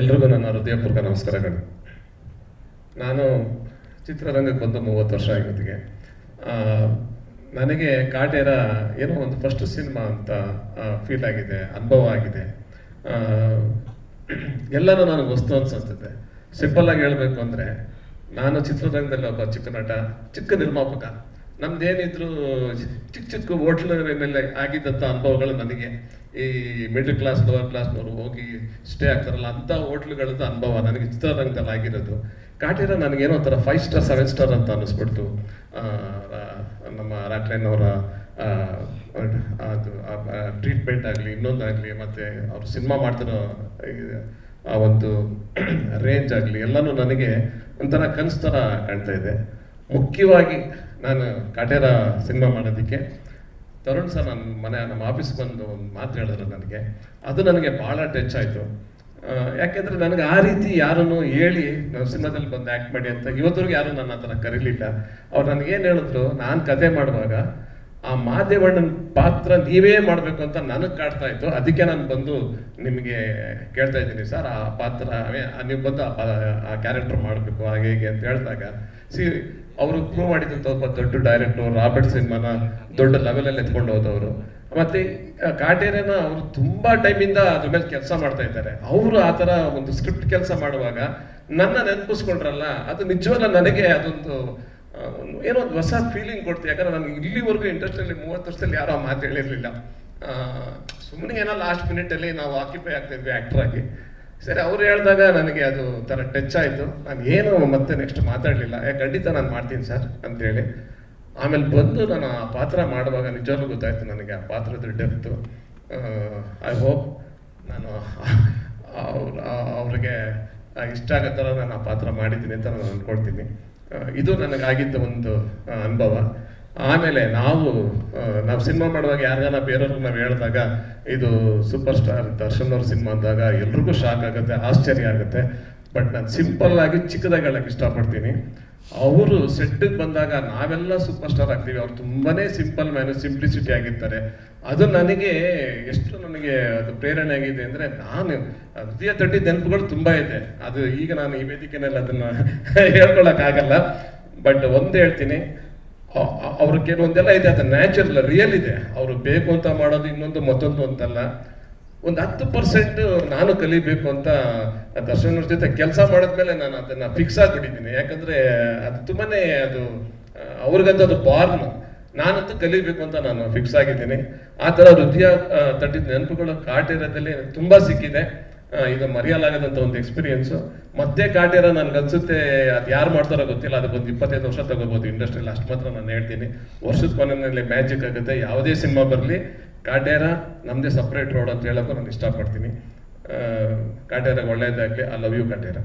ಎಲ್ರಿಗೂ ನನ್ನ ಹೃದಯಪೂರ್ವಕ ನಮಸ್ಕಾರಗಳು. ನಾನು ಚಿತ್ರರಂಗಕ್ಕೆ ಬಂದು ಮೂವತ್ತು ವರ್ಷ ಆಗಿದ್ದಕ್ಕೆ ನನಗೆ ಕಾಟೇರ ಏನೋ ಒಂದು ಫಸ್ಟ್ ಸಿನಿಮಾ ಅಂತ ಫೀಲ್ ಆಗಿದೆ, ಅನುಭವ ಆಗಿದೆ. ಎಲ್ಲನೂ ನನಗೆ ವಸ್ತು ಅನ್ಸುತ್ತೆ ಸಿಂಪಲ್ ಆಗಿ ಹೇಳಬೇಕು ಅಂದರೆ, ನಾನು ಚಿತ್ರರಂಗದಲ್ಲಿ ಒಬ್ಬ ಚಿಕ್ಕ ನಟ, ಚಿಕ್ಕ ನಿರ್ಮಾಪಕ. ನಮ್ದೇನಿದ್ರು ಚಿಕ್ಕ ಚಿಕ್ಕ ಹೋಟ್ಲಿನಲ್ಲಿ ಆಗಿದ್ದಂಥ ಅನುಭವಗಳು ನನಗೆ. ಈ ಮಿಡಲ್ ಕ್ಲಾಸ್ ಲೋವರ್ ಕ್ಲಾಸ್ನವರು ಹೋಗಿ ಸ್ಟೇ ಆಗ್ತಾರಲ್ಲ, ಅಂಥ ಹೋಟ್ಲುಗಳದ್ದು ಅನುಭವ ನನಗೆ ಚಿತ್ರರಂಗದಲ್ಲಿ ಆಗಿರೋದು. ಕಾಟಿರ ನನಗೇನೋ ಒಂಥರ ಫೈವ್ ಸ್ಟಾರ್ ಸೆವೆನ್ ಸ್ಟಾರ್ ಅಂತ ಅನ್ನಿಸ್ಬಿಡ್ತು. ನಮ್ಮ ರಾಟ್ರೇನವರ ಅದು ಟ್ರೀಟ್ಮೆಂಟ್ ಆಗಲಿ, ಇನ್ನೊಂದಾಗಲಿ, ಮತ್ತು ಅವರು ಸಿನಿಮಾ ಮಾಡ್ತಿರೋ ಆ ಒಂದು ರೇಂಜ್ ಆಗಲಿ, ಎಲ್ಲನೂ ನನಗೆ ಒಂಥರ ಕನಸು ಥರ ಕಾಣ್ತಾ ಇದೆ. ಮುಖ್ಯವಾಗಿ ನಾನು ಕಾಟೇರ ಸಿನಿಮಾ ಮಾಡೋದಕ್ಕೆ ತರುಣ್ ಸರ್ ನನ್ನ ಮನೆ, ನಮ್ಮ ಆಫೀಸ್ಗೆ ಬಂದು ಒಂದು ಮಾತು ಹೇಳಿದ್ರು ನನಗೆ. ಅದು ನನಗೆ ಭಾಳ ಟಚ್ ಆಯಿತು. ಯಾಕೆಂದರೆ ನನಗೆ ಆ ರೀತಿ ಯಾರನ್ನು ಹೇಳಿ ನಾವು ಸಿನಿಮಾದಲ್ಲಿ ಬಂದು ಆ್ಯಕ್ಟ್ ಮಾಡಿ ಅಂತ ಇವತ್ತರೆಗೂ ಯಾರು ನನ್ನ ಹತ್ರ ಕರೀಲಿಲ್ಲ. ಅವ್ರು ನನಗೇನು ಹೇಳಿದ್ರು, ನಾನು ಕತೆ ಮಾಡುವಾಗ ಆ ಮಾದೇವಣ್ಣನ ಪಾತ್ರ ನೀವೇ ಮಾಡಬೇಕು ಅಂತ ನನಗೆ ಕಾಡ್ತಾ ಇತ್ತು. ಅದಕ್ಕೆ ನಾನು ಬಂದು ನಿಮಗೆ ಕೇಳ್ತಾ ಇದ್ದೀನಿ ಸರ್, ಆ ಪಾತ್ರ ನೀವು ಬಂದು ಆ ಕ್ಯಾರೆಕ್ಟರ್ ಮಾಡಬೇಕು, ಹಾಗೆ ಹೀಗೆ ಅಂತ ಹೇಳಿದಾಗ ಸಿ ಅವರು ಪ್ರೂವ್ ಮಾಡಿದಂಥ ಒಬ್ಬ ದೊಡ್ಡ ಡೈರೆಕ್ಟರ್ ರಾಬರ್ಟ್ ಸಿನಿಮಾನ ದೊಡ್ಡ ಲೆವೆಲಲ್ಲಿ ಎತ್ಕೊಂಡು ಹೋದವರು. ಮತ್ತೆ ಕಾಟೇರನ ಅವರು ತುಂಬಾ ಟೈಮಿಂದ ಅದ್ರ ಮೇಲೆ ಕೆಲಸ ಮಾಡ್ತಾ ಇದ್ದಾರೆ. ಅವರು ಆ ಥರ ಒಂದು ಸ್ಕ್ರಿಪ್ಟ್ ಕೆಲಸ ಮಾಡುವಾಗ ನನ್ನ ನೆನಪಿಸ್ಕೊಂಡ್ರಲ್ಲ, ಅದು ನಿಜವಲ್ಲ ನನಗೆ ಅದೊಂದು ಏನೋ ಒಂದು ಹೊಸ ಫೀಲಿಂಗ್ ಕೊಡ್ತು. ಯಾಕಂದ್ರೆ ನಾನು ಇಲ್ಲಿವರೆಗೂ ಇಂಡಸ್ಟ್ರಿಯಲ್ಲಿ ಮೂವತ್ತು ವರ್ಷದಲ್ಲಿ ಯಾರೋ ಮಾತು ಹೇಳಿರಲಿಲ್ಲ. ಸುಮ್ಮನೆ ಏನೋ ಲಾಸ್ಟ್ ಮಿನಿಟಲ್ಲಿ ನಾವು ಆಕ್ಯುಪೈ ಆಗ್ತಾ ಇದ್ವಿ ಆ್ಯಕ್ಟರ್ ಆಗಿ. ಸರಿ, ಅವ್ರು ಹೇಳಿದಾಗ ನನಗೆ ಅದು ಥರ ಟಚ್ ಆಯಿತು. ನಾನು ಏನು ಮತ್ತೆ ನೆಕ್ಸ್ಟ್ ಮಾತಾಡಲಿಲ್ಲ. ಯಾಕೆ ಖಂಡಿತ ನಾನು ಮಾಡ್ತೀನಿ ಸರ್ ಅಂತೇಳಿ. ಆಮೇಲೆ ಬಂದು ನಾನು ಆ ಪಾತ್ರ ಮಾಡುವಾಗ ನಿಜವಾಗ್ಲೂ ಗೊತ್ತಾಯ್ತು ನನಗೆ ಆ ಪಾತ್ರದ ಡೆಪ್ತು ಐ ಹೋಪ್ ನಾನು ಅವ್ರ, ಅವ್ರಿಗೆ ಇಷ್ಟ ಆಗೋ ಥರ ನಾನು ಆ ಪಾತ್ರ ಮಾಡಿದ್ದೀನಿ ಅಂತ ನಾನು ಅಂದ್ಕೊಳ್ತೀನಿ. ಇದು ನನಗಾಗಿದ್ದ ಒಂದು ಅನುಭವ. ಆಮೇಲೆ ನಾವು ನಾವು ಸಿನಿಮಾ ಮಾಡುವಾಗ ಯಾರಿಗಾನ ಬೇರೆಯವ್ರಿಗೆ ನಾವು ಹೇಳಿದಾಗ ಇದು ಸೂಪರ್ ಸ್ಟಾರ್ ದರ್ಶನ್ ಅವ್ರ ಸಿನಿಮಾ ಅಂದಾಗ ಎಲ್ರಿಗೂ ಶಾಕ್ ಆಗುತ್ತೆ, ಆಶ್ಚರ್ಯ ಆಗುತ್ತೆ. ಬಟ್ ನಾನು ಸಿಂಪಲ್ ಆಗಿ ಚಿಕ್ಕದಾಗಿ ಹೇಳಕ್ಕೆ ಇಷ್ಟಪಡ್ತೀನಿ. ಅವರು ಸೆಟ್ಟಿಗೆ ಬಂದಾಗ ನಾವೆಲ್ಲ ಸೂಪರ್ ಸ್ಟಾರ್ ಆಗ್ತೀವಿ. ಅವ್ರು ತುಂಬಾನೇ ಸಿಂಪಲ್ ಮ್ಯಾನು ಸಿಂಪ್ಲಿಸಿಟಿ ಆಗಿರ್ತಾರೆ. ಅದು ನನಗೆ ಎಷ್ಟು ನನಗೆ ಅದು ಪ್ರೇರಣೆ ಆಗಿದೆ ಅಂದರೆ ನಾನು ಹೃದಯ ತಟ್ಟಿ ನೆನಪುಗಳು ತುಂಬ ಇದೆ. ಅದು ಈಗ ನಾನು ಈ ವೇದಿಕೆನಲ್ಲಿ ಅದನ್ನು ಹೇಳ್ಕೊಳಕ್ಕಾಗಲ್ಲ. ಬಟ್ ಒಂದು ಹೇಳ್ತೀನಿ ಅವ್ರ ಕೆಲವೊಂದೆಲ್ಲ ಇದೆ. ಅದು ನ್ಯಾಚುರಲ್ ರಿಯಲ್ ಇದೆ. ಅವರು ಬೇಕು ಅಂತ ಮಾಡೋದು ಇನ್ನೊಂದು ಮತ್ತೊಂದು ಅಂತಲ್ಲ. ಒಂದು ಹತ್ತು ಪರ್ಸೆಂಟ್ ನಾನು ಕಲಿಬೇಕು ಅಂತ ದರ್ಶನ್ ಜೊತೆ ಕೆಲಸ ಮಾಡಿದ್ಮೇಲೆ ನಾನು ಅದನ್ನ ಫಿಕ್ಸ್ ಆಗಿಬಿಟ್ಟಿದ್ದೀನಿ. ಯಾಕಂದ್ರೆ ಅದು ತುಂಬಾನೇ ಅದು ಅವ್ರಿಗಂತ ಅದು ಬಾರ್ನ್ ನಾನಂತೂ ಕಲಿಬೇಕು ಅಂತ ನಾನು ಫಿಕ್ಸ್ ಆಗಿದ್ದೀನಿ. ಆ ತರ ಆ, ತಟ್ಟಿದ ನೆನಪುಗಳು ಕಾಟೇರದಲ್ಲಿ ತುಂಬಾ ಸಿಕ್ಕಿದೆ. ಇದು ಮರೆಯಲಾಗದಂತ ಒಂದು ಎಕ್ಸ್ಪೀರಿಯನ್ಸ್ ಮತ್ತೆ ಕಾಟಿರ ನನ್ಗನ್ಸುತ್ತೆ ಅದು ಯಾರು ಮಾಡ್ತಾರೋ ಗೊತ್ತಿಲ್ಲ. ಅದಕ್ಕೆ ಒಂದು ಇಪ್ಪತ್ತೈದು ವರ್ಷ ತಗೋಬಹುದು ಇಂಡಸ್ಟ್ರಿಯಲ್ಲಿ ಅಷ್ಟು ಮಾತ್ರ ನಾನು ಹೇಳ್ತೀನಿ. ವರ್ಷದ ಕೊನೆಯಲ್ಲಿ ಮ್ಯಾಜಿಕ್ ಆಗುತ್ತೆ. ಯಾವುದೇ ಸಿನಿಮಾ ಬರಲಿ ಕಾಟೇರ ನಮ್ಮದೇ ಸಪ್ರೇಟ್ ರೋಡ್ ಅಂತ ಹೇಳೋಕ್ಕೂ ನಾನು ಇಷ್ಟಪಡ್ತೀನಿ. ಆ, ಒಳ್ಳೆಯದಾಗ್ಲಿ ಐ ಲವ್ ಯು ಕಾಟೇರ